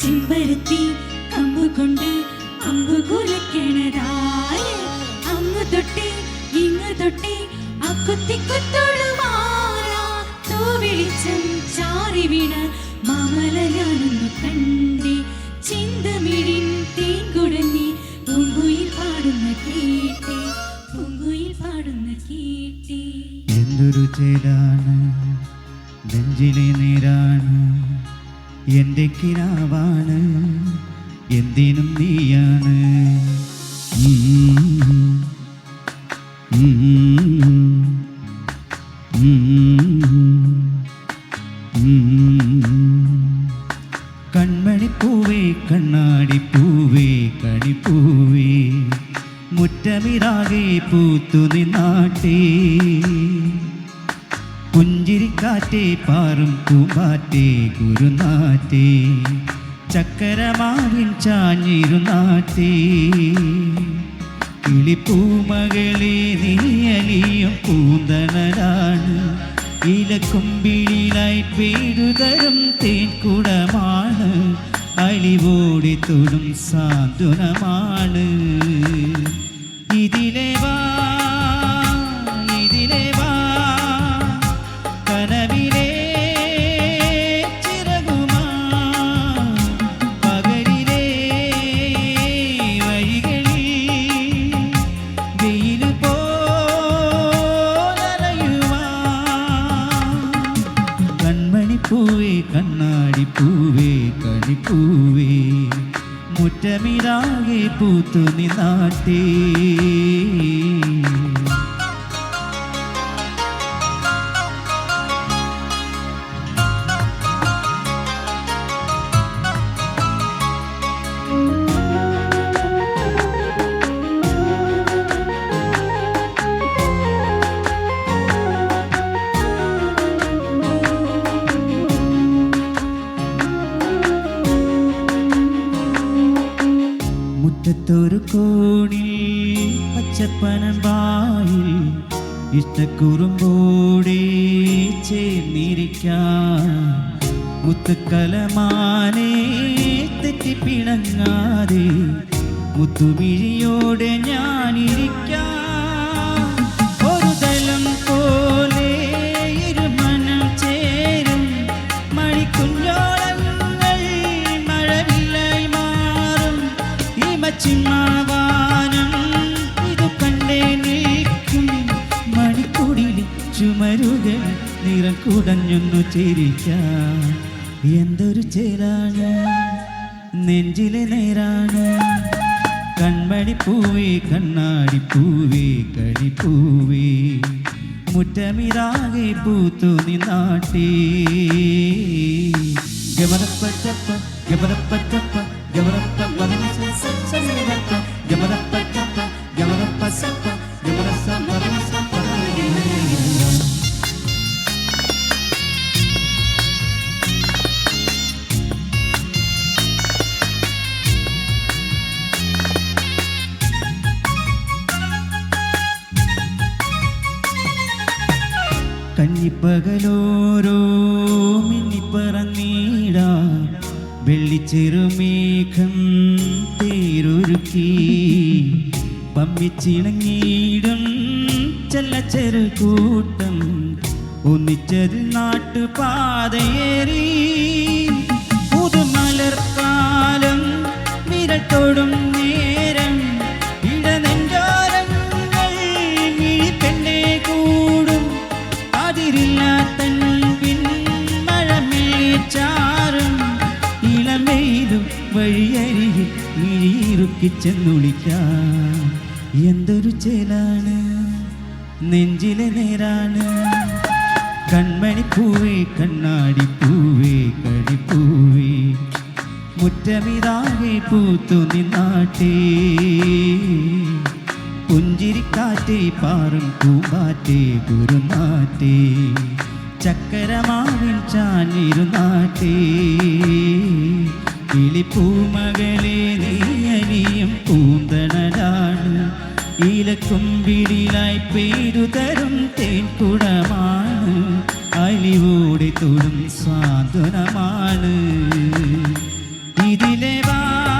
ചെമ്പരത്തി കമ്പ് കൊണ്ട് കണ്ടേ ചിന്തമിഴിൻ തേൻ പാടുന്ന പൂങ്കുയിൽ എന്തൊരു ചേലാണ് നെഞ്ചിലെ നേരാണ്. എന്റെ കിനാവാണ് എന്തിനും നീയാണ്. കൺമണിപ്പൂവേ കണ്ണാടിപ്പൂവേ മുറ്റമിരാകെ പൂത്തു നിന്നാട്ടേ. പുഞ്ചിരിക്കാറ്റേ പാറും പൂമ്പാറ്റേ കുരുനാറ്റേ ചക്കരമാവിൻ ചാഞ്ഞിരുന്നാട്ടേ കിളിപ്പൂമകളെ നീയലിയും പൂന്തണലാണ്. ഇലക്കുമ്പിളിലായി പേരുതരും തേൻകുടമാണ്. അളിവോടി തൊടും സാന്ത്വനമാണ്. കണിപ്പൂവേ മുറ്റമിരാകെ പൂത്തു നിന്നാട്ടേ മുറ്റത്തൊരു കോണിൽ പച്ചപ്പനമ്പായിൽ ഇഷ്ടക്കുറുമ്പോടെ ചേർന്നിരിക്കാം മുത്തുക്കലമാനെ തെറ്റിപ്പിണങ്ങാതെ മുത്തുമിഴിയോടെ ഞാനിരിക്കാം ഈ ഇതു കണ്ടേ നിൽക്കും മണിക്കൂടിൽ ചുമരുകൾ നിറം കുടഞ്ഞൊന്നു ചിരിക്കാം. എന്തൊരു ചേലാണ് നെഞ്ചിലെ നേരാണ്. കൺമണിപ്പൂവേ കണ്ണാടിപ്പൂവേ കണിപ്പൂവേ മുറ്റമിരാകെ പൂത്തു നിന്നാട്ടേ. ഗമനപ്പച്ചപ്പ ഗമനപ്പ കഞ്ഞിപ്പകലോരോ മിന്നിപ്പറന്നീട വെള്ളിച്ചെറുമേഘം തേരൊരുക്കി. പമ്മിച്ചിണങ്ങിയിടും ചെല്ലച്ചെറു കൂട്ടം. ഒന്നിച്ചത് നാട്ടുപാതയേറി. എന്തൊരു ചേലാണ് നെഞ്ചിലെ നേരാണ്. കൺമണിപ്പൂവേ കണ്ണാടിപ്പൂവേ കടിപ്പൂവേ. മുറ്റമിതാകെ പൂത്തു നിന്നാട്ടേ. പുഞ്ചിരിക്കാറ്റേ പാറും പൂമ്പാറ്റേ കുരുന്നാറ്റേ. ചക്കരമാവിൽ ചാഞ്ഞിരുന്നാറ്റേ. കിളിപ്പൂമകളെ നീയനിയും പൂന്തണലാണ്. ഇലക്കുമ്പിളിലായി പേരു തരും തേൻകുടമാണ്. അലിവോടെ തൊടും സ്വാതുനമാണ് ഇതിലെ വാ